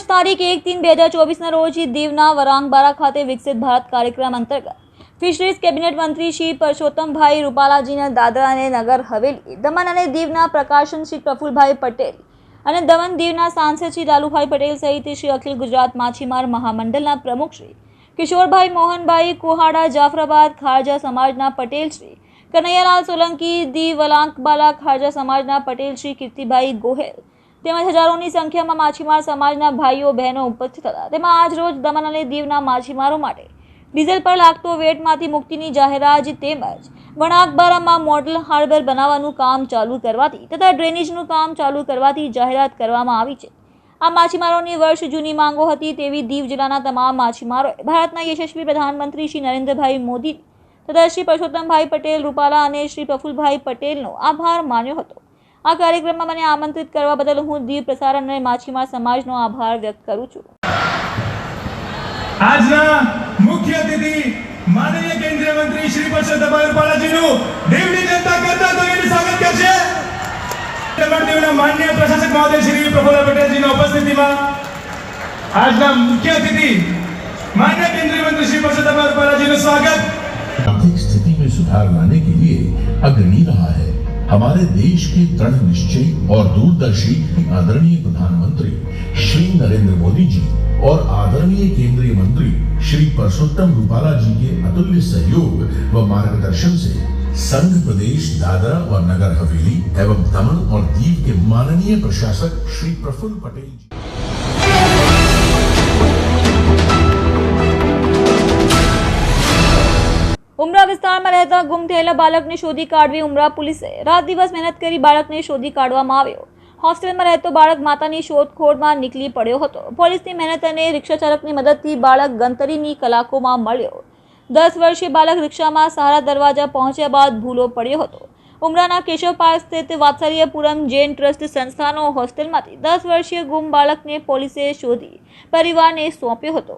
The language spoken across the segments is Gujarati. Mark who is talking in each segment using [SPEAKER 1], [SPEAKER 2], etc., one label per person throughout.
[SPEAKER 1] રોજ તારીખ એક તીન બે હજાર ચોવીસના રોજ દીવના વરાંગબારા ખાતે વિકસિત ભારત કાર્યક્રમ અંતર્ગત ફિશરીઝ કેબિનેટ મંત્રી શ્રી પરસોત્તમભાઈ રૂપાલાજીના દાદરા અને નગર હવેલી, દમણ અને દીવના પ્રકાશન શ્રી પ્રફુલભાઈ પટેલ અને દમણ દીવના સાંસદ શ્રી લાલુભાઈ પટેલ સહિત શ્રી અખિલ ગુજરાત માછીમાર મહામંડળના પ્રમુખ શ્રી કિશોરભાઈ મોહનભાઈ કુહાડા, જાફરાબાદ ખારજા સમાજના પટેલ શ્રી કનૈયાલાલ સોલંકી, દી વલાંકબાલા ખારજા સમાજના પટેલ શ્રી કીર્તિભાઈ ગોહેલ તેમજ હજારોની સંખ્યામાં માછીમાર સમાજના ભાઈઓ, બહેનો ઉપસ્થિત હતા. તેમાં આજ રોજ દમણ અને દીવના માછીમારો માટે ડીઝલ પર લાગતો વેટમાંથી મુક્તિની જાહેરાત તેમજ વણાકબારામાં મોડલ હાર્બર બનાવવાનું કામ ચાલુ કરવાથી તથા ડ્રેનેજનું કામ ચાલુ કરવાથી જાહેરાત કરવામાં આવી છે. આ માછીમારોની વર્ષ જૂની માંગો હતી તેવી દીવ જિલ્લાના તમામ માછીમારોએ ભારતના યશસ્વી પ્રધાનમંત્રી શ્રી નરેન્દ્રભાઈ મોદી તથા શ્રી પરસોત્તમભાઈ પટેલ, રૂપાલા અને શ્રી પ્રફુલભાઈ પટેલનો આભાર માન્યો હતો. આ કાર્યક્રમમાં મને આમંત્રિત કરવા બદલ હું દીવ પ્રસારણ અને માછીમાર સમાજનો આભાર વ્યક્ત કરું છું
[SPEAKER 2] આજના મુખ્ય અતિથિ માનનીય કેન્દ્રીય મંત્રી શ્રી પરસોત્તમભાઈ રૂપાલાજીનું દીવની જનતા કરતા તો એનું સ્વાગત કરશે દમણ દીવના માન્ય પ્રશાસક મહોદય શ્રી પ્રફુલ્લ પટેલજીની ઉપસ્થિતિમાં આજના મુખ્ય અતિથિ માન્ય કેન્દ્રીય મંત્રી શ્રી પરસોત્તમભાઈ રૂપાલાજીનું સ્વાગત
[SPEAKER 3] आर्थिक स्थिति में सुधार लाने के लिए अग्रणी रहा है हमारे देश के दृढ़ निश्चय और दूरदर्शी आदरणीय प्रधानमंत्री श्री नरेंद्र मोदी जी और आदरणीय केंद्रीय मंत्री श्री परसोत्तम रूपाला जी के अतुल्य सहयोग व मार्गदर्शन से संघ प्रदेश, दादरा और नगर हवेली एवं दमन और दीव के माननीय प्रशासक श्री प्रफुल्ल पटेल जी।
[SPEAKER 1] વિસ્તારમાં રહેતા ગુમ થયેલા બાળકને શોધી કાઢવી ઉમરા પોલીસે રાત દિવસ મહેનત કરી બાળકને શોધી કાઢવામાં આવ્યો. હોસ્ટેલમાં રહેતો બાળક માતાની શોધખોળમાં નીકળી પડ્યો હતો. પોલીસની મહેનત અને રિક્ષા ચાલકની મદદથી બાળક ગંતરીની કલાકોમાં મળ્યો. દસ વર્ષીય બાળક રિક્ષામાં સહારા દરવાજા પહોંચ્યા બાદ ભૂલો પડ્યો હતો. ઉમરાના કેશવ પાર્ક સ્થિત વાત્સલ્યપુરમ જૈન ટ્રસ્ટ સંસ્થાનો હોસ્ટેલમાંથી દસ વર્ષીય ગુમ બાળકને પોલીસે શોધી પરિવારને સોંપ્યો હતો.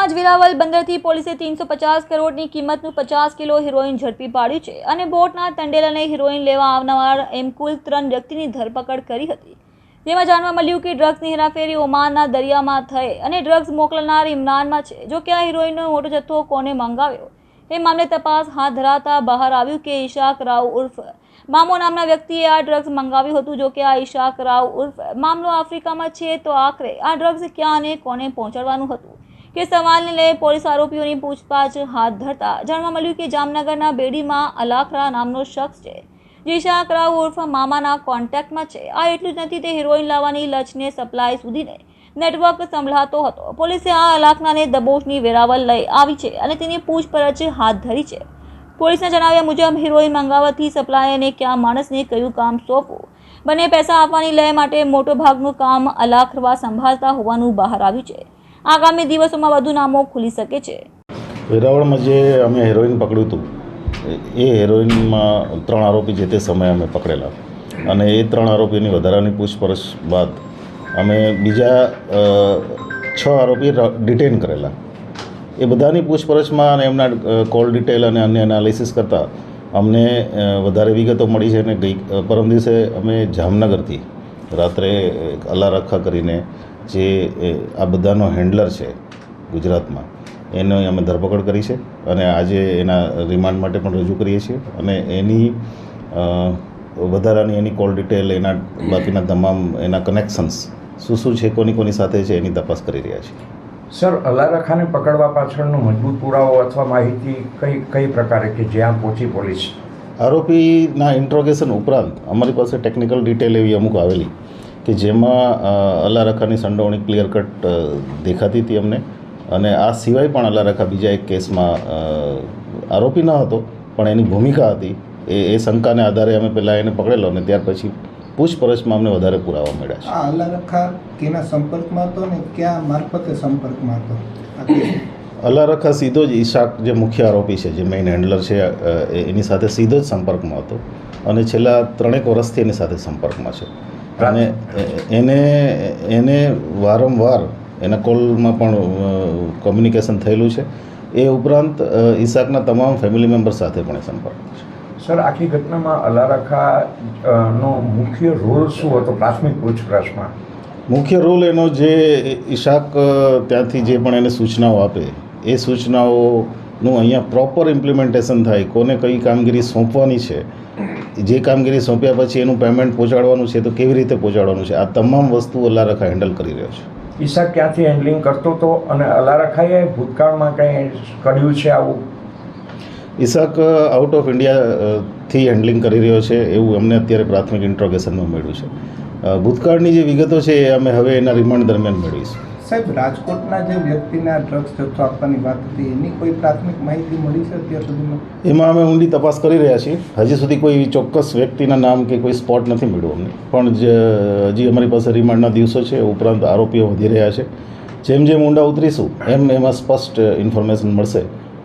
[SPEAKER 1] હાલમાં જ વેરાવલ બંદરથી પોલીસે ત્રણસો પચાસ કરોડની કિંમતનું પચાસ કિલો હિરોઈન ઝડપી પાડ્યું છે અને બોટના ટંડેલ અને હિરોઈન લેવા આવનાર એમ કુલ ત્રણ વ્યક્તિની ધરપકડ કરી હતી. તેમાં જાણવા મળ્યું કે ડ્રગ્સની હેરાફેરી ઓમાનના દરિયામાં થઈ અને ડ્રગ્સ મોકલનાર ઇમરાનમાં છે. જો કે આ હિરોઈનનો મોટો જથ્થો કોને મંગાવ્યો? એ મામલે તપાસ હાથ ધરાતા બહાર આવ્યું કે ઈશાક રાવ ઉર્ફ. મામો નામના વ્યક્તિએ આ ડ્રગ્સ મંગાવ્યું હતું. જો કે આ ઈશાક રાવ ઉર્ફ. મામલો આફ્રિકામાં છે તો આખરે આ ડ્રગ્સ ક્યાં અને કોને પહોંચાડવાનું હતું? કે સવાલને લઈ પોલીસ આરોપીઓની પૂછતાછ હાથ ધરતા જાણવા મળ્યું કે જામનગરના બેડીમાં અલાખરા નામનો શખ્સ છે. જે ઈશાક રાવ ઉર્ફ મામાના કોન્ટેક્ટમાં છે. આ એટલું જ નથી, તે હિરોઈન લાવવાની લચને સપ્લાય સુધીને નેટવર્ક સંભળાતો હતો. પોલીસે આ અલાખનાને દબોચની વેરાવલ લઈ આવી છે અને તેની પૂછપરછ હાથ ધરી છે. પોલીસના જણાવ્યા મુજબ, હિરોઈન મંગાવવાથી સપ્લાય અને ક્યાં માણસને કયું કામ સોંપવું? બંને પૈસા આપવાની લય માટે મોટો ભાગનું કામ અલાખરવા સંભાળતા હોવાનું બહાર આવ્યું છે. આગામી દિવસોમાં વધુ નામો ખુલી શકે છે.
[SPEAKER 4] વેરાવળમાં જે અમે હેરોઈન પકડ્યું હતું, એ હેરોઈનમાં ત્રણ આરોપી જે તે સમયે અમે પકડેલા. અને એ ત્રણ આરોપીની વધારાની પૂછપરછ બાદ અમે બીજા છ આરોપી ડિટેન કરેલા. એ બધાની પૂછપરછમાં અને એમના કોલ ડિટેલ અને અન્ય એનાલિસિસ કરતાં અમને વધારે વિગતો મળી છે અને ગઈ પરમ દિવસે અમે જામનગરથી રાત્રે એક અલા રખા કરીને જે આ બધાનો હેન્ડલર છે ગુજરાતમાં એનો અમે ધરપકડ કરી છે અને આજે એના રિમાન્ડ માટે પણ રજૂ કરીએ છીએ અને એની વધારાની એની કોલ ડિટેલ એના બાકીના તમામ એના કનેક્શન્સ શું શું છે કોની કોની સાથે છે એની તપાસ કરી રહ્યા છીએ.
[SPEAKER 5] સર અલારખાને પકડવા પાછળનો મજબૂત પુરાવો અથવા માહિતી કઈ કઈ પ્રકારે કે જ્યાં પહોંચી પોલીસ?
[SPEAKER 4] આરોપીના ઇન્ટ્રોગેશન ઉપરાંત અમારી પાસે ટેકનિકલ ડિટેલ એવી અમુક આવેલી. કે જેમાં અલારખાની સંડોવણી ક્લિયર કટ દેખાતી હતી અમને. અને આ સિવાય પણ અલારખા બીજા એક કેસમાં આરોપી ન હતો પણ એની ભૂમિકા હતી. એ એ શંકાને આધારે અમે પહેલાં એને પકડેલો અને ત્યાર પછી પૂછપરછમાં અમને વધારે પુરાવા મળ્યા છે.
[SPEAKER 6] અલારખા કેના સંપર્કમાં હતો ને ક્યાં મારફતે સંપર્કમાં હતો?
[SPEAKER 4] અલારખા સીધો જ ઈશાક જે મુખ્ય આરોપી છે જે મેઇન હેન્ડલર છે એની સાથે સીધો જ સંપર્કમાં હતો. અને છેલ્લા ત્રણેક વર્ષથી એની સાથે સંપર્કમાં છે. અને એને એને વારંવાર એના કોલમાં પણ કોમ્યુનિકેશન થયેલું છે. એ ઉપરાંત ઈશાકના તમામ ફેમિલી મેમ્બર સાથે પણ એ છે.
[SPEAKER 5] સર આખી ઘટનામાં અલારાખા નો મુખ્ય રોલ શું હતો પ્રાથમિક પૂછપરછમાં?
[SPEAKER 4] મુખ્ય રોલ એનો જે ઈશાક ત્યાંથી જે પણ એને સૂચનાઓ આપે એ સૂચનાઓનું અહીંયા પ્રોપર ઇમ્પ્લિમેન્ટેશન થાય કોને કઈ કામગીરી સોંપવાની છે જે કામગીરી સોંપ્યા પછી એનું પેમેન્ટ પહોંચાડવાનું છે તો કેવી રીતે પહોંચાડવાનું છે? આ તમામ વસ્તુ અલારખા હેન્ડલ કરી રહ્યો છે.
[SPEAKER 5] ઈશા ક્યાંથી હેન્ડલિંગ કરતો હતો અને અલારખાએ ભૂતકાળમાં કંઈ કર્યું છે આવું?
[SPEAKER 4] ઈશાક આઉટ ઓફ ઇન્ડિયાથી હેન્ડલિંગ કરી રહ્યો છે એવું અમને અત્યારે પ્રાથમિક ઇન્ટ્રોગેશનમાં મળ્યું છે. ભૂતકાળની જે વિગતો છે એ અમે હવે એના રિમાન્ડ દરમિયાન મેળવીશું.
[SPEAKER 6] સાહેબ રાજકોટના જે વ્યક્તિને ડ્રગ્સ જથ્થો આપવાની વાત હતી. એની કોઈ પ્રાથમિક માહિતી મળી છે અત્યાર સુધીમાં?
[SPEAKER 4] એમાં અમે ઊંડી તપાસ કરી રહ્યા છીએ. હજી સુધી કોઈ ચોક્કસ વ્યક્તિના નામ કે કોઈ સ્પોટ નથી મળ્યું અમને. પણ જે હજી અમારી પાસે રિમાન્ડના દિવસો છે ઉપરાંત આરોપીઓ વધી રહ્યા છે. જેમ જેમ ઊંડા ઉતરીશું એમ એમાં સ્પષ્ટ ઇન્ફોર્મેશન મળશે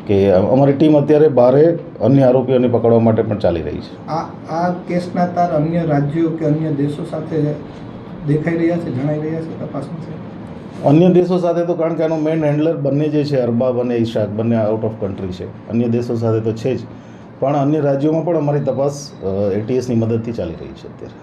[SPEAKER 4] કે અમારી ટીમ અત્યારે બારે અન્ય આરોપીઓને પકડવા માટે પણ ચાલી રહી છે.
[SPEAKER 6] આ આ કેસના તાર અન્ય રાજ્યો કે અન્ય દેશો સાથે દેખાઈ રહ્યા છે જણાઈ રહ્યા છે તપાસમાં છે
[SPEAKER 4] અન્ય દેશો સાથે તો કારણ કે આનો મેઇન હેન્ડલર બંને જે છે, અરબાબ અને ઈશાક, બંને આઉટ ઓફ કન્ટ્રી છે. અન્ય દેશો સાથે તો છે જ. પણ અન્ય રાજ્યોમાં પણ અમારી તપાસ એટીએસની મદદથી ચાલી રહી છે અત્યારે.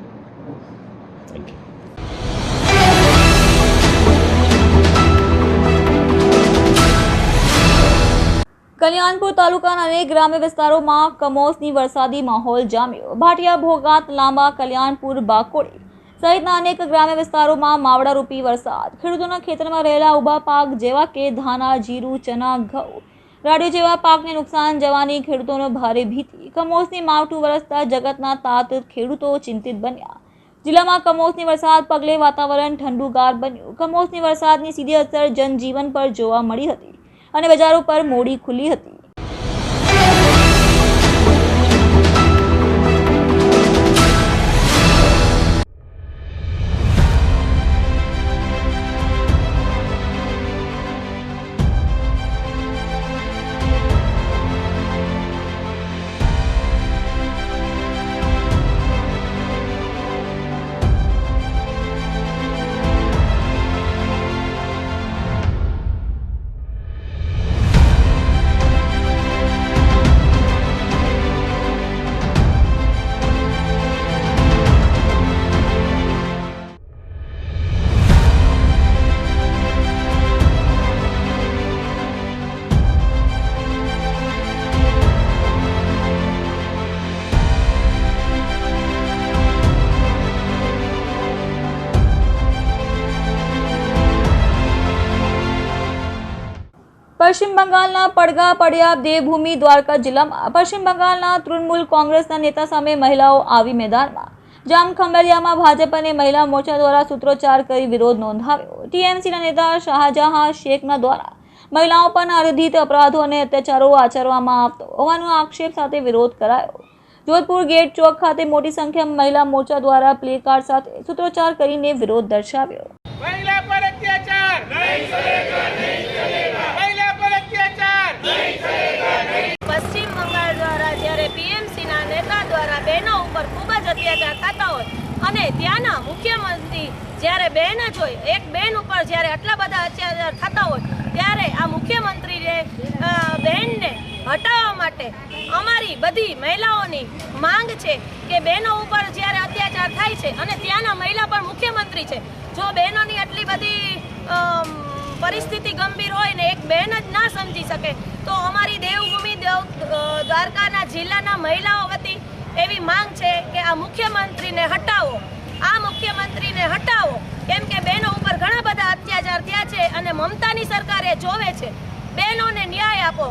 [SPEAKER 1] કલ્યાણપુર તાલુકાના અનેક ગ્રામ્ય વિસ્તારોમાં કમોસની વરસાદી માહોલ જામ્યો. ભાટિયા, ભોગાત, લાંબા કલ્યાણપુર, બાકોડી સહિતના અનેક ગ્રામ્ય વિસ્તારોમાં માવડારૂપી વરસાદ. ખેડૂતોના ખેતરમાં રહેલા ઊભા પાક જેવા કે ધાના જીરું, ચના, ઘઉં, રાડિયો જેવા પાકને નુકસાન જવાની ખેડૂતોનો ભારે ભીતિ. કમોસની માવઠું વરસતા જગતના તાત ખેડૂતો ચિંતિત બન્યા. જિલ્લામાં કમોસની વરસાદ પગલે વાતાવરણ ઠંડુગાર બન્યું. કમોસની વરસાદની સીધી અસર જનજીવન પર જોવા મળી હતી અને બજારો પર મોડી ખુલ્લી હતી. પશ્ચિમ બંગાળના પડગા પડ્યા દેવભૂમિ દ્વારકા જિલ્લામાં. પશ્ચિમ બંગાળના તૃણમૂલ કોંગ્રેસના નેતા સામે મહિલાઓ આવી મેદાનમાં. જામ ખંભેરિયામાં ભાજપ અને મહિલા મોરચા દ્વારા સૂત્રોચ્ચાર કરી વિરોધ નોંધાવ્યો. ટીએમસીના નેતા શાહજહાં શેખના દ્વારા મહિલાઓ પર આરોધિત અપરાધો અને અત્યાચારો આચરવામાં આવતો હોવાનો આક્ષેપ સાથે વિરોધ કરાયો. જોધપુર ગેટ ચોક ખાતે મોટી સંખ્યામાં મહિલા મોરચા દ્વારા પ્લે કાર્ડ સાથે સૂત્રોચ્ચાર કરીને વિરોધ દર્શાવ્યો.
[SPEAKER 7] મહિલા પર અત્યાચાર! અત્યાચાર થતા હોય. અને ત્યાંના મુખ્યમંત્રી જ્યારે બહેન જ હોય, એક બહેન ઉપર જ્યારે આટલા બધા અત્યાચાર થતા હોય, ત્યારે આ મુખ્યમંત્રીને બહેનને હટાવવા માટે અમારી બધી મહિલાઓની માંગ છે કે બહેનો ઉપર જ્યારે અત્યાચાર થાય છે અને ત્યાંના મહિલા પણ મુખ્યમંત્રી છે, જો બહેનોની આટલી બધી પરિસ્થિતિ ગંભીર હોય ને એક બહેન જ ના સમજી શકે, તો અમારી દેવભૂમિ દેવ દ્વારકાના જિલ્લાના મહિલાઓ વતી એવી માંગ છે કે આ મુખ્યમંત્રીને હટાવો. આ મુખ્યમંત્રીને હટાવો. કેમ કે બહેનો ઉપર ઘણા બધા અત્યાચાર થયા છે અને મમતાની સરકારે જોવે છે. બહેનોને ન્યાય આપો.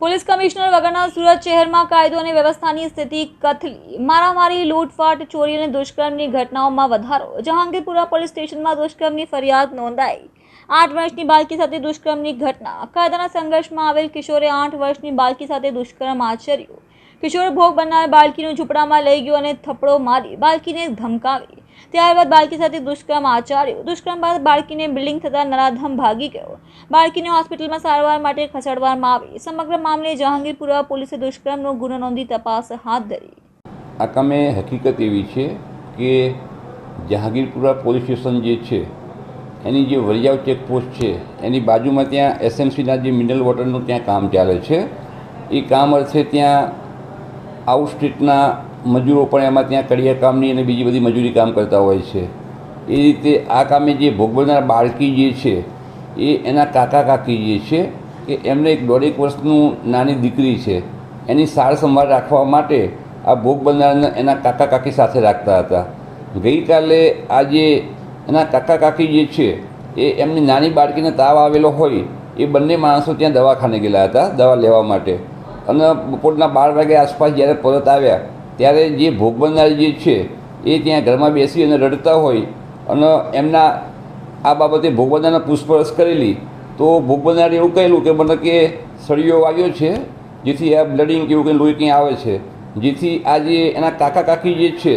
[SPEAKER 1] પોલીસ કમિશનર વગરના સુરત શહેરમાં કાયદો અને વ્યવસ્થાની સ્થિતિ કથલી. મારામારી, લૂંટફાટ, ચોરી અને દુષ્કર્મની ઘટનાઓમાં વધારો. જહાંગીરપુરા પોલીસ સ્ટેશનમાં દુષ્કર્મની ફરિયાદ નોંધાઈ. આઠ વર્ષની બાળકી સાથે દુષ્કર્મની ઘટના. કાયદાના સંઘર્ષમાં આવેલ કિશોરે આઠ વર્ષની બાળકી સાથે દુષ્કર્મ આચર્યું. કિશોર ભોગ બનાવે બાળકીનું ઝૂંપડામાં લઈ ગયો અને થપડો મારી બાળકીને ધમકાવી. ત્યારબાદ બાળકી સાથે દુષ્કર્મ આચર્યું. દુષ્કર્મ બાદ બાળકીને બિલ્ડિંગ થતાં નરાધમ ભાગી ગયો. બાળકીને હોસ્પિટલમાં સારવાર માટે ખસેડવામાં આવી. સમગ્ર મામલે જહાંગીરપુરા પોલીસે દુષ્કર્મનો ગુનો નોંધી તપાસ હાથ ધરી.
[SPEAKER 8] આ કામે હકીકત એવી છે કે જહાંગીરપુરા પોલીસ સ્ટેશન જે છે એની જે વરિયાવ ચેકપોસ્ટ છે, એની બાજુમાં ત્યાં એસએમસીના જે મિનરલ વોટરનું ત્યાં કામ ચાલે છે. એ કામ અર્થે ત્યાં આઉટ સ્ટ્રીટના મજૂરો પણ એમાં ત્યાં કડિયા કામની અને બીજી બધી મજૂરી કામ કરતા હોય છે. એ રીતે આ કામે જે ભોગ બનનાર બાળકી જે છે, એ એના કાકા કાકી જે છે, કે એમને એક દોઢેક વર્ષનું નાની દીકરી છે. એની સાર સંભાળ રાખવા માટે આ ભોગ બનનારને એના કાકા કાકી સાથે રાખતા હતા. ગઈકાલે આ જે એના કાકા કાકી જે છે, એ એમની નાની બાળકીને તાવ આવેલો હોય, એ બંને માણસો ત્યાં દવાખાને ગયેલા હતા, દવા લેવા માટે. અને બપોરના બાર વાગે આસપાસ જ્યારે પરત આવ્યા, ત્યારે જે ભોગ બનનાર જે છે, એ ત્યાં ઘરમાં બેસી અને રડતા હોય અને એમના આ બાબતે ભોગ બનનારને પૂછપરછ કરેલી. તો ભોગ બનનારે એવું કહેલું કે મને કે સળિયો આવ્યો છે, જેથી આ બ્લડિંગ કે એવું કંઈ લોહી કંઈ આવે છે. જેથી આ જે એના કાકા કાકી જે છે,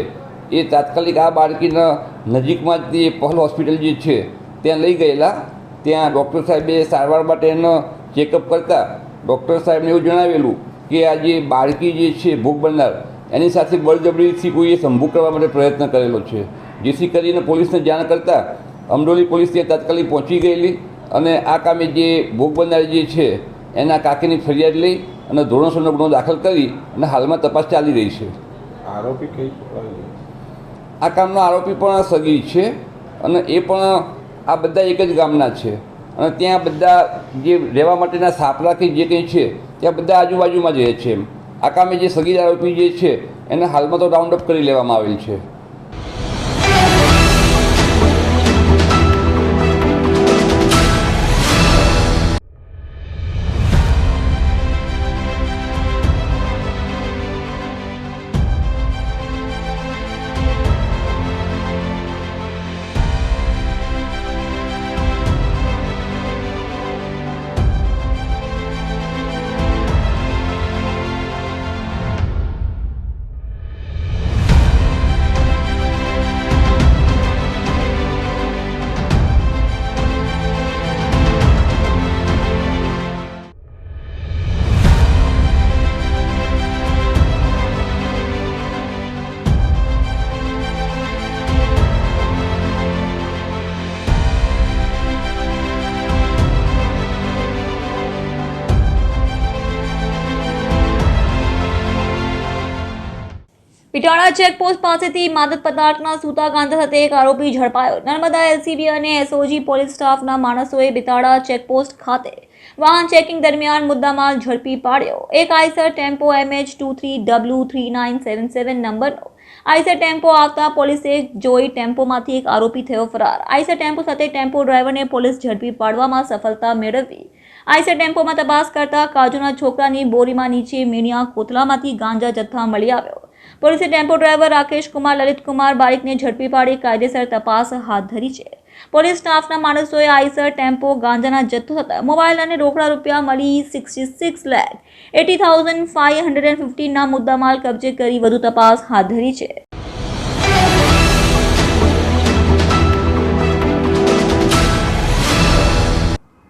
[SPEAKER 8] એ તાત્કાલિક આ બાળકીના નજીકમાં જ તે પહલ હોસ્પિટલ જે છે, ત્યાં લઈ ગયેલા. ત્યાં ડૉક્ટર સાહેબે સારવાર માટે એનો ચેકઅપ કરતાં ડૉક્ટર સાહેબને એવું જણાવેલું કે આ જે બાળકી જે છે ભોગ બનનાર, એની સાથે બળજબરીથી કોઈએ સંભોગ કરવા માટે પ્રયત્ન કરેલો છે. જેથી કરીને પોલીસને જાણ કરતાં અમરોલી પોલીસ ત્યાં તાત્કાલિક પહોંચી ગયેલી અને આ કામે જે ભોગ બનનાર જે છે, એના કાકીની ફરિયાદ લઈ અને ધોરણસરનો ગુનો દાખલ કરી અને હાલમાં તપાસ ચાલી રહી છે.
[SPEAKER 5] આરોપી કઈ
[SPEAKER 8] આ કામનો આરોપી પણ સગી છે અને એ પણ આ બધા એક જ ગામના છે. અને ત્યાં બધા જે રહેવા માટેના સાપરાથી જે કંઈ છે, ત્યાં બધા આજુબાજુમાં જ રહે છે એમ. આ કામે જે સગીર આરોપી જે છે, એને હાલમાં તો રાઉન્ડ અપ કરી લેવામાં આવેલ છે.
[SPEAKER 1] પીટાળા ચેકપોસ્ટ પાસેથી માદક પદાર્થના સૂતા ગાંધા સાથે એક આરોપી ઝડપાયો. નર્મદા એલસીબી અને એસઓજી પોલીસ સ્ટાફના માણસોએ બિતાડા ચેકપોસ્ટ ખાતે વાહન ચેકિંગ દરમિયાન મુદ્દામાલ ઝડપી પાડ્યો. એક Eicher tempo MH two three W three nine seven seven નંબરનો. આઈસર ટેમ્પો આવતા પોલીસે જોઈ ટેમ્પોમાંથી એક આરોપી થયો ફરાર. આઈસર ટેમ્પો સાથે ટેમ્પો ડ્રાઈવરને પોલીસ ઝડપી પાડવામાં સફળતા મેળવી. આઈસર ટેમ્પોમાં તપાસ કરતા કાજુના છોકરાની બોરીમાં નીચે મીણિયા કોથળામાંથી ગાંજા જથ્થા મળી આવ્યો. પોલીસે ટેમ્પો ડ્રાઈવર રાકેશ કુમાર, લલિત કુમાર બારિકને ઝડપી પાડી કાયદેસર તપાસ હાથ ધરી છે. પોલીસ સ્ટાફના માણસોએ આઈસર, ટેમ્પો, ગાંજાના જથ્થો થતા મોબાઈલ અને રોકડા રૂપિયા મળી સિક્સટી સિક્સ લેખ, eighty thousand five hundred and ફિફ્ટીનના મુદ્દામાલ કબજે કરી વધુ તપાસ હાથ ધરી છે.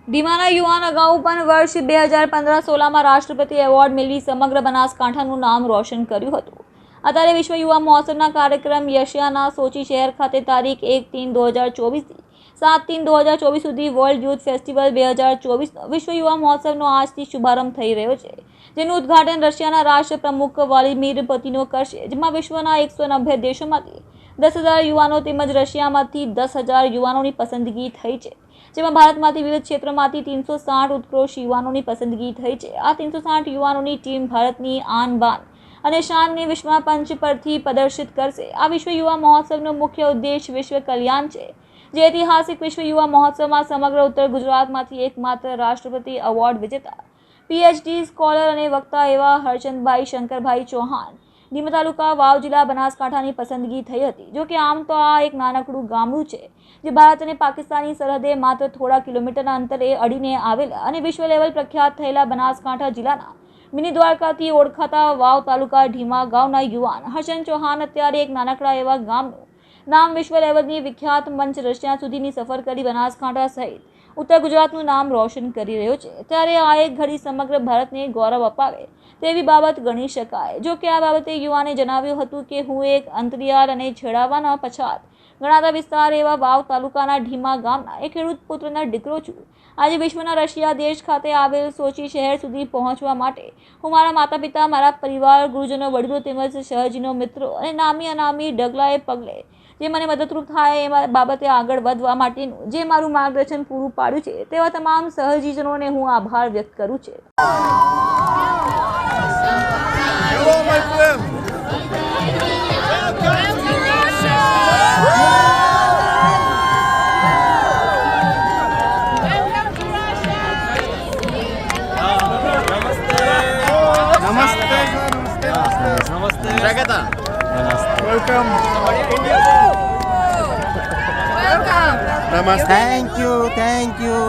[SPEAKER 1] દીવાના યુવાન અગાઉ પણ વર્ષ બે હજાર પંદર સોળમાં રાષ્ટ્રપતિ એવોર્ડ મેળવી સમગ્ર બનાસકાંઠાનું નામ રોશન કર્યું હતું. અત્યારે વિશ્વ યુવા મહોત્સવના કાર્યક્રમ યશિયાના સોચી શહેર ખાતે તારીખ એક તીન દો હજાર ચોવીસથી સાત તીન દો હજાર ચોવીસ સુધી વર્લ્ડ યુથ ફેસ્ટિવલ બે હજાર ચોવીસનો વિશ્વ યુવા મહોત્સવનો આજથી શુભારંભ થઈ રહ્યો છે, જેનું ઉદ્ઘાટન રશિયાના રાષ્ટ્ર પ્રમુખ વ્લાદિમીર પુતિનો કરશે, જેમાં વિશ્વના એકસો નબ્બે દેશોમાંથી દસ હજાર યુવાનો તેમજ રશિયામાંથી દસ હજાર યુવાનોની પસંદગી થઈ છે, જેમાં ભારતમાંથી વિવિધ ક્ષેત્રોમાંથી ત્રણસો સાઠ ઉત્કૃષ્ટ યુવાનોની પસંદગી થઈ છે. આ ત્રણસો સાઠ યુવાનોની ટીમ ભારતની આન બાન અને શાનને વિશ્વમાં પંચ પરથી પ્રદર્શિત કરશે. આ વિશ્વ યુવા મહોત્સવનો મુખ્ય ઉદ્દેશ વિશ્વ કલ્યાણ છે. જે ઐતિહાસિક વિશ્વ યુવા મહોત્સવમાં સમગ્ર ઉત્તર ગુજરાતમાંથી એકમાત્ર રાષ્ટ્રપતિ એવોર્ડ વિજેતા પીએચડી સ્કોલર અને વક્તા એવા હરચંદભાઈ શંકરભાઈ ચૌહાણ. લીંબ તાલુકા વાવ જિલ્લા બનાસકાંઠાની પસંદગી થઈ હતી. જો કે આમ તો આ એક નાનકડું ગામડું છે, જે ભારત અને પાકિસ્તાનની સરહદે માત્ર થોડા કિલોમીટરના અંતરે અડીને આવેલા અને વિશ્વ લેવલ પ્રખ્યાત થયેલા બનાસકાંઠા જિલ્લાના મિની દ્વારકાથી ઓળખાતા વાવ તાલુકા ઢીમા ગામના યુવાન હર્ષન ચૌહાણ અત્યારે એક નાનકડા એવા ગામનું નામ વિશ્વ લેવલની વિખ્યાત મંચ રશિયા સુધીની સફર કરી બનાસકાંઠા સહિત ઉત્તર ગુજરાતનું નામ રોશન કરી રહ્યો છે. ત્યારે આ એક ઘડી સમગ્ર ભારતને ગૌરવ અપાવે તેવી બાબત ગણી શકાય. જો કે આ બાબતે યુવાને જણાવ્યું હતું કે હું એક અંતરિયાળ અને છેડાવાના પછાત ગણાતા વિસ્તાર એવા વાવ તાલુકાના ઢીમા ગામના એક ખેડૂત પુત્રના દીકરો છું. આજે વિશ્વના રશિયા દેશ ખાતે આવેલ સોચી શહેર સુધી પહોંચવા માટે હું મારા માતા પિતા મારા પરિવાર, ગુરુજનો, વડીલો તેમજ સહજીનો મિત્રો અને નામી અનામી ડગલાએ પગલે જે મને મદદરૂપ થાય એ બાબતે આગળ વધવા માટેનું જે મારું માર્ગદર્શન પૂરું પાડ્યું છે તેવા તમામ સહજીજનોને હું આભાર વ્યક્ત કરું છું.
[SPEAKER 9] Thank you, thank you.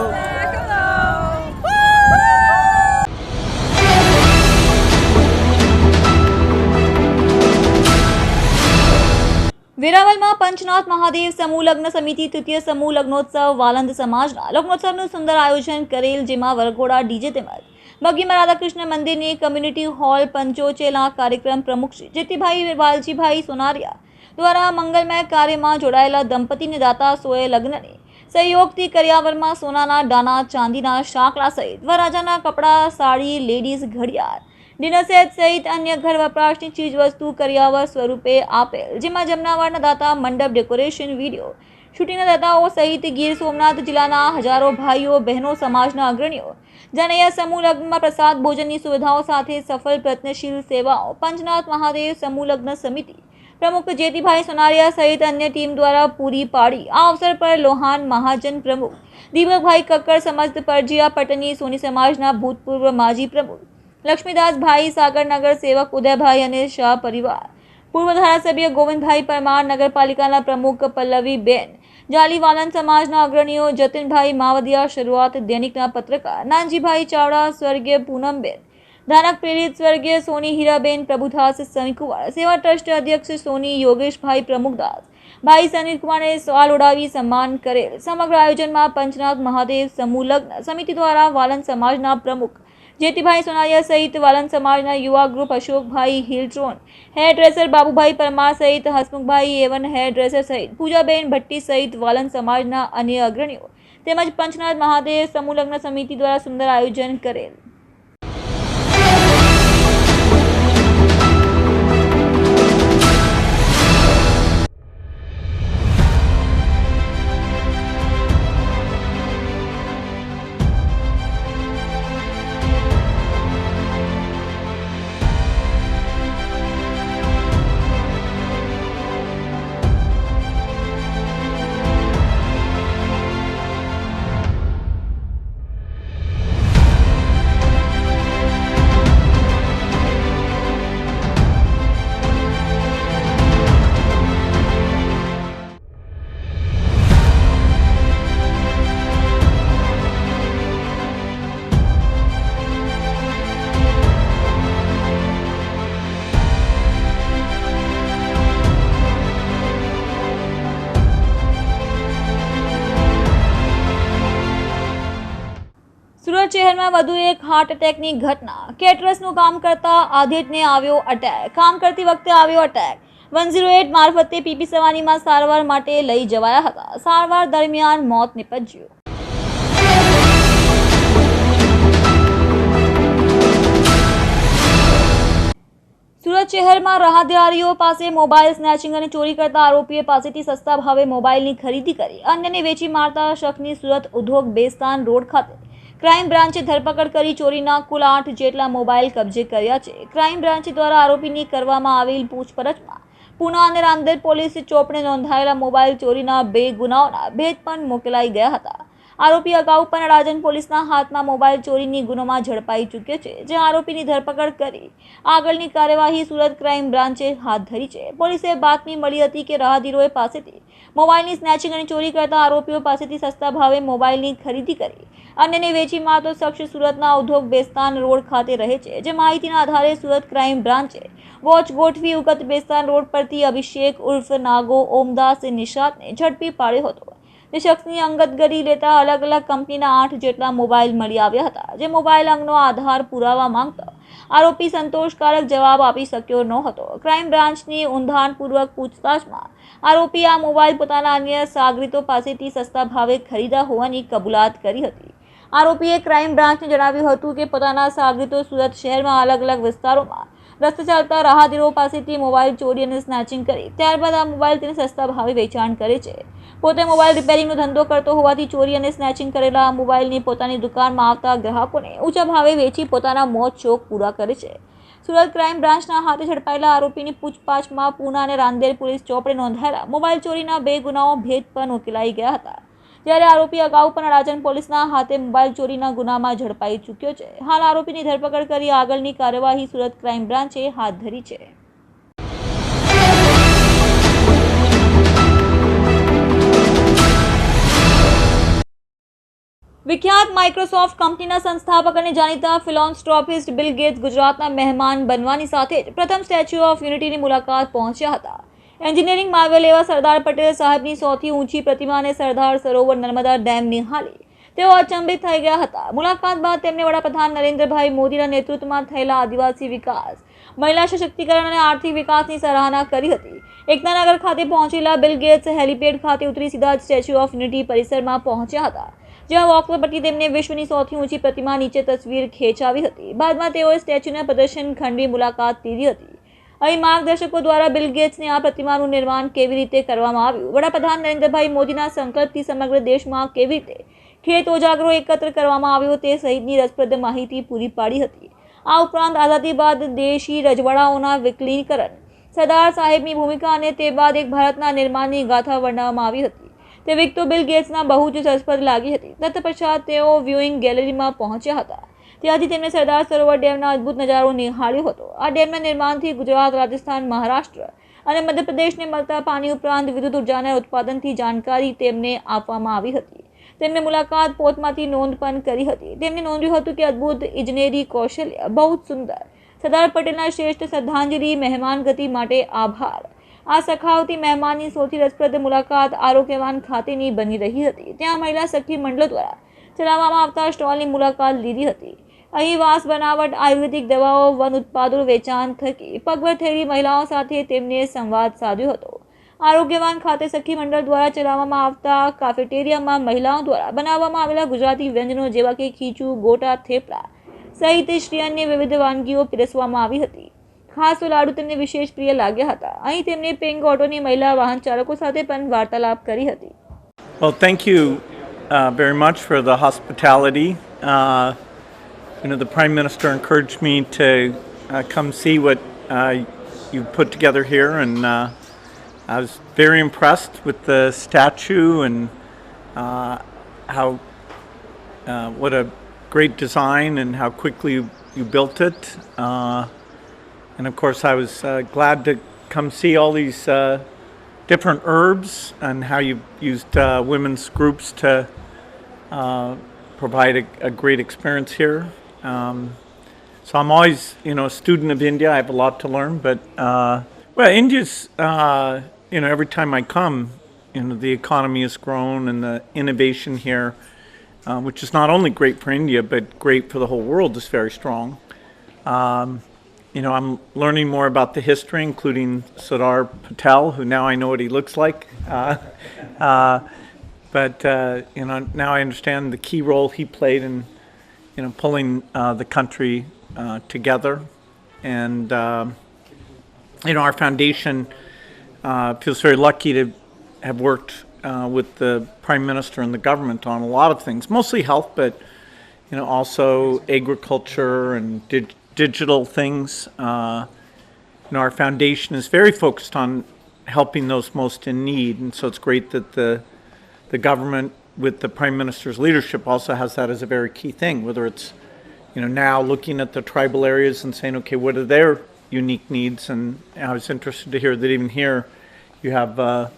[SPEAKER 1] વેરાવલમાં પંચનાથ મહાદેવ સમૂહ લગ્ન સમિતિ તૃતીય સમૂહ લગ્નોત્સવ વાલંદ સમાજના લગ્નોત્સવનું સુંદર આયોજન કરેલ જેમાં વરઘોડા ડીજે તેમજ બગીમાં રાધાકૃષ્ણ મંદિરની કમ્યુનિટી હોલ પંચોચેલા કાર્યક્રમ પ્રમુખ જેતીભાઈ વાલજીભાઈ સોનારિયા દ્વારા મંગલમય કાર્યમાં જોડાયેલા દંપતીને દાતા સોએ લગ્નને સહયોગથી કરિયાવરમાં સોનાના દાના, ચાંદીના શાકલા સહિત વરરાજાના કપડાં, સાડી, લેડીઝ, ઘડિયાળ ડિનર સેટ સહિત અન્ય ઘર વપરાશની ચીજવસ્તુ કરિયાવર સ્વરૂપે આપેલ, જેમાં જમનાવારના દાતા મંડપ ડેકોરેશન વીડિયો શૂટિંગના દાતાઓ સહિત ગીર સોમનાથ જિલ્લાના હજારો ભાઈઓ, બહેનો, સમાજના અગ્રણીઓ, જનૈયા સમૂહ લગ્નમાં પ્રસાદ ભોજનની સુવિધાઓ સાથે સફળ, પ્રયત્નશીલ સેવાઓ, પંચનાથ મહાદેવ સમૂહ લગ્ન સમિતિ, પ્રમુખ જેતીભાઈ સોનારિયા સહિત અન્ય ટીમ દ્વારા પૂરી પાડી. આ અવસર પર લોહાન મહાજન પ્રમુખ દીપકભાઈ કક્કર સમસ્ત પરજીયા પટની, સોની સમાજના ભૂતપૂર્વ માજી પ્રમુખ, લક્ષ્મીદાસભાઈ સાગરનગર સેવક ઉદયભાઈ અને શાહ પરિવાર પૂર્વ ધારાસભ્ય ગોવિંદભાઈ પરમાર નગરપાલિકાના પ્રમુખ પલ્લવીબેન, જાલીવાલન સમાજના અગ્રણીઓ જતીનભાઈ માવદિયા, શરૂઆત દૈનિકના પત્રકાર નાનજીભાઈ ચાવડા, સ્વર્ગીય પૂનમબેન, ધારક પ્રેરિત સ્વર્ગીય સોની હીરાબેન, પ્રભુદાસ સમીકુમાર, સેવા ટ્રસ્ટ અધ્યક્ષ સોની યોગેશભાઈ પ્રમુખદાસ, ભાઈ સનીલકુમારને સવાલ ઉડાવી સન્માન કરેલ. સમગ્ર આયોજનમાં પંચનાથ મહાદેવ સમૂહ લગ્ન સમિતિ દ્વારા વાલન સમાજના પ્રમુખ જેતીભાઈ સોનારિયા સહિત વાલન સમાજના યુવા group Ashokbhai Hiltron hair dresser Babubhai Parmar સહિત હસમુખભાઈ એવન હેર ડ્રેસર સહિત પૂજાબેન ભટ્ટી સહિત વાલન સમાજના અન્ય અગ્રણીઓ તેમજ પંચનાથ મહાદેવ સમૂહ સમિતિ દ્વારા સુંદર આયોજન કરેલ. શહેરમાં વધુ એક હાર્ટ એટેકની ઘટના. કેટરસનું કામ કરતા આધેડને આવ્યો અટેક કામ કરતી વખતે આવ્યો અટેક વન ઝીરો એટ મારફતે પીપી સવાનીમાં સારવાર માટે લઈ જવાયા હતા. સારવાર દરમિયાન મોત નિપજ્યું. સુરત શહેરમાં રાહદારીઓ પાસે મોબાઈલ સ્નેચિંગ અને ચોરી કરતા આરોપીએ પાસેથી સસ્તા ભાવે મોબાઈલની ખરીદી કરી. અન્યને વેચી મારતા શખની સુરત ઉદ્યોગ બેસ્તાન રોડ ખાતે ક્રાઇમ બ્રાન્ચે ધરપકડ કરી ચોરીના કુલ આઠ જેટલા મોબાઈલ કબજે કર્યા છે. ક્રાઇમ બ્રાન્ચ દ્વારા આરોપીની કરવામાં આવેલ પૂછપરછમાં પુના અને રામદેર પોલીસે ચોપડે નોંધાયેલા મોબાઈલ ચોરીના બે ગુનાઓના ભેદ પણ મોકલાઈ ગયા હતા. આરોપી અગાઉ પણ રાજન પોલીસના હાથમાં મોબાઈલ ચોરીની ગુનોમાં ઝડપાઈ ચૂક્યો છે, જે આરોપીની ધરપકડ કરી આગળની કાર્યવાહી સુરત ક્રાઇમ બ્રાન્ચે હાથ ધરી છે. પોલીસે બાતમી મળી હતી કે રાહદીરોએ પાસેથી મોબાઈલની સ્નેચિંગ અને ચોરી કરતા આરોપીઓ પાસેથી સસ્તા ભાવે મોબાઈલની ખરીદી કરી. અન્યને વેચી મારતો શખ્સ સુરતના ઉદ્યોગ બેસ્તાન રોડ ખાતે રહે છે, જે માહિતીના આધારે સુરત ક્રાઇમ બ્રાન્ચે વોચ ગોઠવી ઉગત બેસ્તાન રોડ પરથી અભિષેક ઉર્ફ નાગો, ઓમદાસ નિષાદને ઝડપી પાડ્યો હતો. તે શખ્સની અંગત ગરી લેતા અલગ અલગ કંપનીના આઠ જેટલા મોબાઈલ મળી આવ્યા હતા, જે મોબાઈલ અંગનો આધાર પુરાવા માંગતા આરોપી સંતોષકારક જવાબ આપી શક્યો ન હતો ક્રાઇમ બ્રાન્ચની ઊંધાણપૂર્વક પૂછતાછમાં આરોપી આ મોબાઈલ પોતાના અન્ય સાગરીતો પાસેથી સસ્તા ભાવે ખરીદા હોવાની કબૂલાત કરી હતી. આરોપીએ ક્રાઇમ બ્રાન્ચને જણાવ્યું હતું કે પોતાના સાગરીતો સુરત શહેરમાં અલગ અલગ વિસ્તારોમાં રસ્તે ચાલતા રાહદીરો પાસેથી મોબાઈલ ચોરી અને સ્નેચિંગ કરી ત્યારબાદ આ મોબાઈલ તેને સસ્તા ભાવે વેચાણ કરે છે. પોતે મોબાઈલ રિપેરિંગનો ધંધો કરતો હોવાથી ચોરી અને સ્નેચિંગ કરેલા આ મોબાઈલની પોતાની દુકાનમાં આવતા ગ્રાહકોને ઊંચા ભાવે વેચી પોતાના મોત શોખ પૂરા કરે છે. સુરત ક્રાઇમ બ્રાન્ચના હાથે ઝડપાયેલા આરોપીની પૂછપાછમાં પૂના અને રાંદેર પોલીસ ચોપડે નોંધાયેલા મોબાઈલ ચોરીના બે ગુનાઓ ભેદ પણ ઉકેલાઈ ગયા હતા. જ્યારે આરોપી અગાઉ પણ રાજન પોલીસના હાથે મોબાઈલ ચોરીના ગુનામાં ઝડપાઈ ચૂક્યો છે. હાલ આરોપીની ધરપકડ કરી આગળની કાર્યવાહી સુરત ક્રાઇમ બ્રાન્ચે હાથ ધરી છે. વિખ્યાત માઇક્રોસોફ્ટ કંપનીના સંસ્થાપક અને જાણીતા ફિલોન્સ્ટ્રોપિસ્ટ બિલ ગેટ્સ ગુજરાતના મહેમાન બનવાની સાથે જ પ્રથમ સ્ટેચ્યુ ઓફ યુનિટીની મુલાકાત પહોંચ્યા હતા. એન્જિનિયરિંગ માર્વેલ એવા સરદાર પટેલ સાહેબની સૌથી ઊંચી પ્રતિમાને સરદાર સરોવર નર્મદા ડેમ નિહાળી. તેઓ અચંબિત થઈ ગયા હતા. મુલાકાત બાદ તેમને વડાપ્રધાન નરેન્દ્રભાઈ મોદીના નેતૃત્વમાં થયેલા આદિવાસી વિકાસ, મહિલા સશક્તિકરણ અને આર્થિક વિકાસની સરાહના કરી હતી. એકતાનગર ખાતે પહોંચેલા બિલ ગેટ્સ હેલિપેડ ખાતે ઉતરી સીધા સ્ટેચ્યુ ઓફ યુનિટી પરિસરમાં પહોંચ્યા હતા. જ્યાં વોક પરથી તેમને વિશ્વની સૌથી ઊંચી પ્રતિમા નીચે તસવીર ખેંચાવી હતી. બાદમાં તેઓએ સ્ટેચ્યુના પ્રદર્શન ખંડની મુલાકાત લીધી હતી. અહીં માર્ગદર્શકો દ્વારા બિલ ગેટ્સને આ પ્રતિમાનું નિર્માણ કેવી રીતે કરવામાં આવ્યું? વડાપ્રધાન નરેન્દ્રભાઈ મોદીના સંકલ્પથી સમગ્ર દેશમાં કેવી રીતે ખેત ઓજાગરો એકત્ર કરવામાં આવ્યો તે સહિતની રસપ્રદ માહિતી પૂરી પાડી હતી. આ ઉપરાંત આઝાદી બાદ દેશી રજવાડાઓના વિકલીકરણ સરદાર સાહેબની ભૂમિકા અને તે બાદ એક ભારતના નિર્માણની ગાથા વર્ણવવામાં આવી હતી. તે વિકતો બિલ ગેટ્સના બહુ જ રસપ્રદ લાગી હતી. તત્પશ્ચાત તેઓ વ્યુઇંગ ગેલેરીમાં પહોંચ્યા હતા. ત્યાંથી તેમણે સરદાર સરોવર ડેમના અદ્ભુત નજારો નિહાળ્યો હતો. આ ડેમના નિર્માણથી ગુજરાત, રાજસ્થાન, મહારાષ્ટ્ર અને મધ્યપ્રદેશને મળતા પાણી ઉપરાંત વિદ્યુત ઉર્જાના ઉત્પાદનથી જાણકારી તેમને આપવામાં આવી હતી. તેમણે મુલાકાત પોતમાંથી નોંધ પણ કરી હતી. તેમણે નોંધ્યું હતું કે અદ્ભુત ઇજનેરી કૌશલ્ય બહુ જ સુંદર. સરદાર પટેલના શ્રેષ્ઠ શ્રદ્ધાંજલિ મહેમાન ગતિ માટે આભાર. આ સખાવતી મહેમાનની સૌથી રસપ્રદ મુલાકાત આરોગ્યવાન ખાતેની બની રહી હતી. ત્યાં મહિલા સખી મંડળ દ્વારા ચલાવવામાં આવતા સ્ટોલની મુલાકાત લીધી હતી. અહીં વાસ બનાવટ, આયુર્વેદિક દવાઓ, વન ઉત્પાદનો વેચાણ થકી પગભર થયેલી મહિલાઓ સાથે તેમને સંવાદ સાધ્યો હતો. આરોગ્યવાન ખાતે સખી મંડળ દ્વારા ચલાવવામાં આવતા કાફેટેરિયામાં મહિલાઓ દ્વારા બનાવવામાં આવેલા ગુજરાતી વ્યંજનો જેવા કે ખીચું, ગોટા, થેપલા સહિત શ્રી અન્ય વિવિધ વાનગીઓ પીરસવામાં આવી હતી. ખાસ તો લાડુ તેમને વિશેષ પ્રિય લાગ્યા હતા અહીં તેમને પેંગ ઓટોની મહિલા વાહન ચાલકો સાથે પણ વાર્તાલાપ કરી હતી
[SPEAKER 10] Well, thank you uh, very much for the hospitality. Uh, you know, the Prime Minister encouraged me to uh, come see what uh, you put together here, and uh, I was very impressed with the statue and uh, how uh, what a great design and how quickly you, you built it. Uh, and of course, I was uh, glad to come see all these uh, different herbs and how you used uh, women's groups to uh, provide a, a great experience here. Um, so I'm always, you know, a student of India. I have a lot to learn, but uh, well, India's, uh, you know, every time I come, you know, the economy has grown and the innovation here, which is not only great for India but great for the whole world, is very strong. Um, you know, I'm learning more about the history, including Sardar Patel, who now I know what he looks like. Uh, uh, but uh, you know, now I understand the key role he played in, you know, pulling uh, the country uh, together. And um you know, our foundation uh, feels very lucky to have worked with the prime minister and the government on a lot of things, mostly health, but you know, also agriculture and dig- digital things. Uh, our foundation is very focused on helping those most in need, and so it's great that the the government, with the prime minister's leadership, also has that as a very key thing. Whether it's you know now looking at the tribal areas and saying, okay, what are their unique needs? And I was interested to hear that even here, you have. Uh,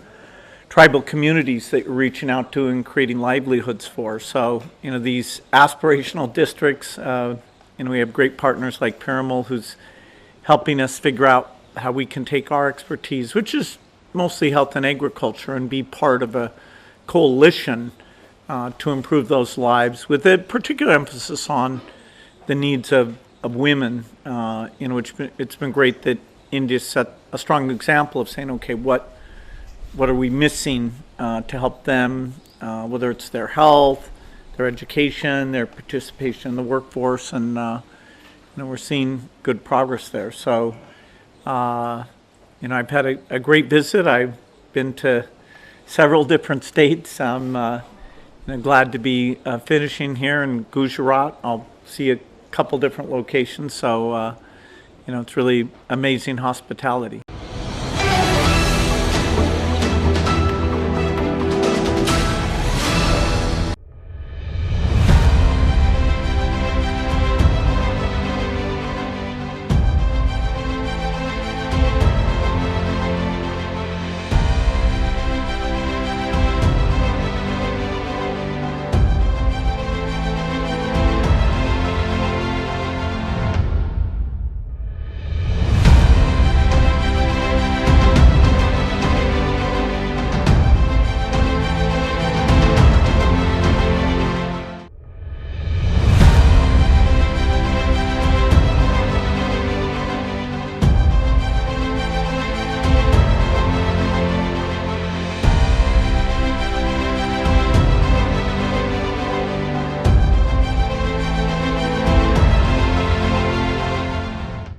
[SPEAKER 10] tribal communities that you're reaching out to and creating livelihoods for. So, you know, these aspirational districts, uh, know, we have great partners like Piramal who's helping us figure out how we can take our expertise, which is mostly health and agriculture, and be part of a coalition uh, to improve those lives with a particular emphasis on the needs of, of women. Uh, you know, it's been, it's been great that India set a strong example of saying, okay, what what are we missing uh, to help them, uh, whether it's their health, their education, their participation in the workforce, and uh, you know we're seeing good progress there. So, uh, you know, I've had a, a great visit. I've been to several different states. I'm uh, you know, glad to be uh, finishing here in Gujarat. I'll see a couple different locations. So, uh, you know, it's really amazing hospitality.